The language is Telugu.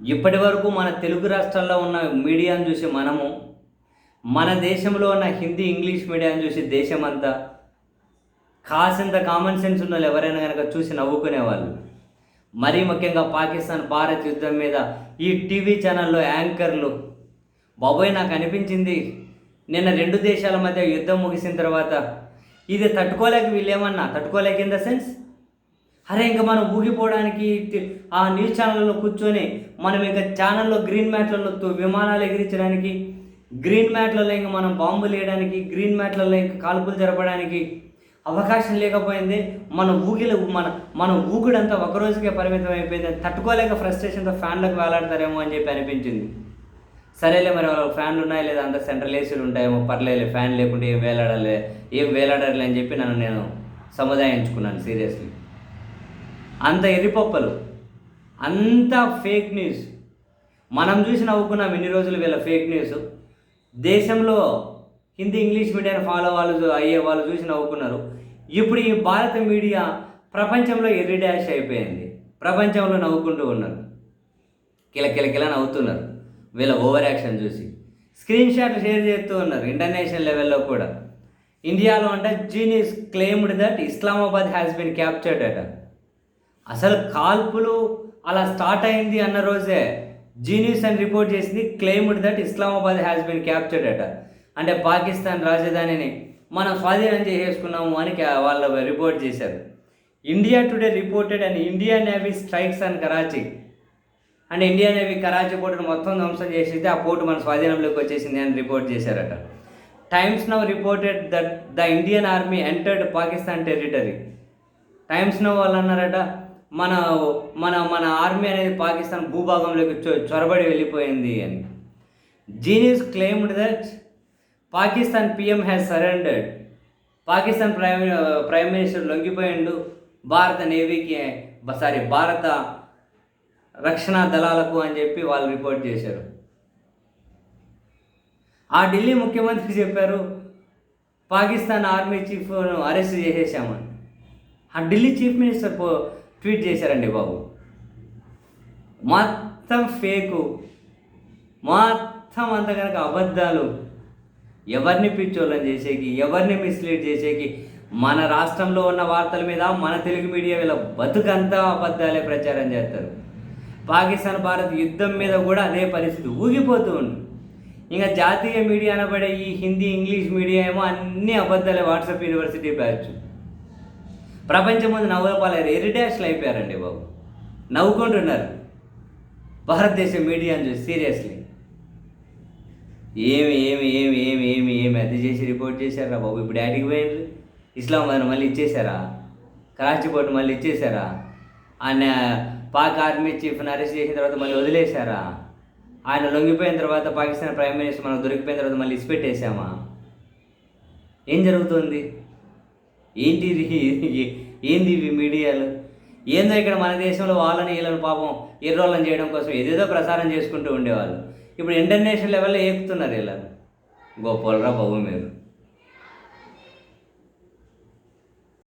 ఇప్పటి వరకు మన తెలుగు రాష్ట్రాల్లో ఉన్న మీడియాను చూసి మనము మన దేశంలో ఉన్న హిందీ ఇంగ్లీష్ మీడియాను చూసి దేశమంతా కాసింత కామన్ సెన్స్ ఉన్న వాళ్ళు ఎవరైనా కనుక చూసి నవ్వుకునేవాళ్ళు. మరీ ముఖ్యంగా పాకిస్తాన్ భారత్ యుద్ధం మీద ఈ టీవీ ఛానల్లో యాంకర్లు బాబోయ్ నాకు అనిపించింది. నిన్న రెండు దేశాల మధ్య యుద్ధం ముగిసిన తర్వాత ఇది తట్టుకోలేక వీళ్ళేమన్నా తట్టుకోలేక ఇన్ ద సెన్స్ అరే ఇంకా మనం ఊగిపోవడానికి ఆ న్యూస్ ఛానల్లో కూర్చొని మనం ఇంకా ఛానల్లో గ్రీన్ మ్యాట్లలో విమానాలు ఎగిరించడానికి గ్రీన్ మ్యాట్లలో ఇంకా మనం బాంబులు వేయడానికి గ్రీన్ మ్యాట్లలో ఇంకా కాల్పులు జరపడానికి అవకాశం లేకపోయింది. మన ఊగిలు మన మన ఊగుడంతా ఒక రోజుకే పరిమితం అయిపోయింది. తట్టుకోలేక ఫ్రస్ట్రేషన్తో ఫ్యాన్లకు వేలాడతారేమో అని చెప్పి అనిపించింది. సరేలే మరి వాళ్ళ ఫ్యాన్లు ఉన్నాయి లేదా? అంత సెంట్రల్ ఏసీలు ఉంటాయేమో పర్లేదు ఫ్యాన్ లేకుంటే ఏం వేలాడాలి ఏం వేలాడాలి అని చెప్పి నన్ను నేను సముదాయించుకున్నాను సీరియస్లీ. అంత ఎర్రిపప్పలు అంత ఫేక్ న్యూస్ మనం చూసి నవ్వుకున్నాం ఇన్ని రోజులు వీళ్ళ ఫేక్ న్యూస్ దేశంలో హిందీ ఇంగ్లీష్ మీడియాని ఫాలో వాళ్ళు అయ్యే వాళ్ళు చూసి నవ్వుకున్నారు. ఇప్పుడు ఈ భారత మీడియా ప్రపంచంలో ఎర్రి డాష్ అయిపోయింది. ప్రపంచంలో నవ్వుకుంటూ ఉన్నారు. కిలకిలకిల నవ్వుతున్నారు. వీళ్ళ ఓవర్ యాక్షన్ చూసి. స్క్రీన్ షాట్ షేర్ చేస్తూ ఉన్నారు ఇంటర్నేషనల్ లెవెల్లో కూడా. ఇండియాలో అంటే genius claimed that Islamabad has been captured అట అసలు కాల్పులు అలా స్టార్ట్ అయింది అన్న రోజే జీనియస్ అని రిపోర్ట్ చేసింది claimed that Islamabad has been captured అట. అంటే పాకిస్తాన్ రాజధానిని మనం స్వాధీనం చేసేసుకున్నాము అని వాళ్ళు రిపోర్ట్ చేశారు. India Today reported and India navy strikes and Karachi and India navy Karachi పోర్టును మొత్తం ధ్వంసం చేసేది ఆ పోర్టు మన స్వాధీనంలోకి వచ్చేసింది అని రిపోర్ట్ చేశారట. Times Now reported that the Indian army entered Pakistan territory Times Now వాళ్ళు అన్నారట మన మన మన ఆర్మీ అనేది పాకిస్తాన్ భూభాగంలోకి చొరబడి వెళ్ళిపోయింది అని. Genius claimed that Pakistan PM has surrendered Pakistan prime prime minister లొంగిపోయిండు. భారత నేవీకి సారీ భారత రక్షణ దళాలకు అని చెప్పి వాళ్ళు రిపోర్ట్ చేశారు. ఆ ఢిల్లీ ముఖ్యమంత్రి చెప్పారు పాకిస్తాన్ ఆర్మీ చీఫ్ను అరెస్ట్ చేసేసామని ఆ ఢిల్లీ చీఫ్ మినిస్టర్ పో ట్వీట్ చేశారండి బాబు. మొత్తం ఫేకు. మొత్తం అంత కనుక అబద్ధాలు. ఎవరిని పిచ్చోళ్ళని చేసేకి ఎవరిని మిస్లీడ్ చేసేకి మన రాష్ట్రంలో ఉన్న వార్తల మీద మన తెలుగు మీడియా వీళ్ళ బతుకంతా అబద్ధాలే ప్రచారం చేస్తారు. పాకిస్తాన్ భారత్ యుద్ధం మీద కూడా అదే పరిస్థితి ఊగిపోతూ ఉంది. ఇంకా జాతీయ మీడియా అనబడే ఈ హిందీ ఇంగ్లీష్ మీడియా ఏమో అన్ని అబద్ధాలే వాట్సాప్ యూనివర్సిటీ బ్యాచ్. ప్రపంచం ముందు నవ్వులపాలేరు ఎరిడాష్లు అయిపోయారండి బాబు. నవ్వుకుంటున్నారు. భారతదేశం మీడియాని చూసి సీరియస్లీ. ఏమి ఏమి ఏమి ఏమి ఏమి ఏమి అది చేసి రిపోర్ట్ చేశారా బాబు? ఇప్పుడు యాడికి పోయిండ్రు? ఇస్లామాబాద్ మళ్ళీ ఇచ్చేశారా? కరాచీ పోర్టు మళ్ళీ ఇచ్చేశారా? ఆయన పాక్ ఆర్మీ చీఫ్ని అరెస్ట్ చేసిన తర్వాత మళ్ళీ వదిలేశారా? ఆయన లొంగిపోయిన తర్వాత పాకిస్తాన్ ప్రైమ్ మినిస్టర్ మనకు దొరికిపోయిన తర్వాత మళ్ళీ ఇసిపెట్టేశామా ఏం జరుగుతుంది? ఏంటి ఇది? ఏంది ఇవి మీడియాలు? ఏందో ఇక్కడ మన దేశంలో వాళ్ళని వీళ్ళని పాపం ఎర్రోళ్ళని చేయడం కోసం ఏదేదో ప్రసారం చేసుకుంటూ ఉండేవాళ్ళు. ఇప్పుడు ఇంటర్నేషనల్ లెవెల్లో ఏకుతున్నారు వీళ్ళని. గొప్పలరా బాబు మీరు.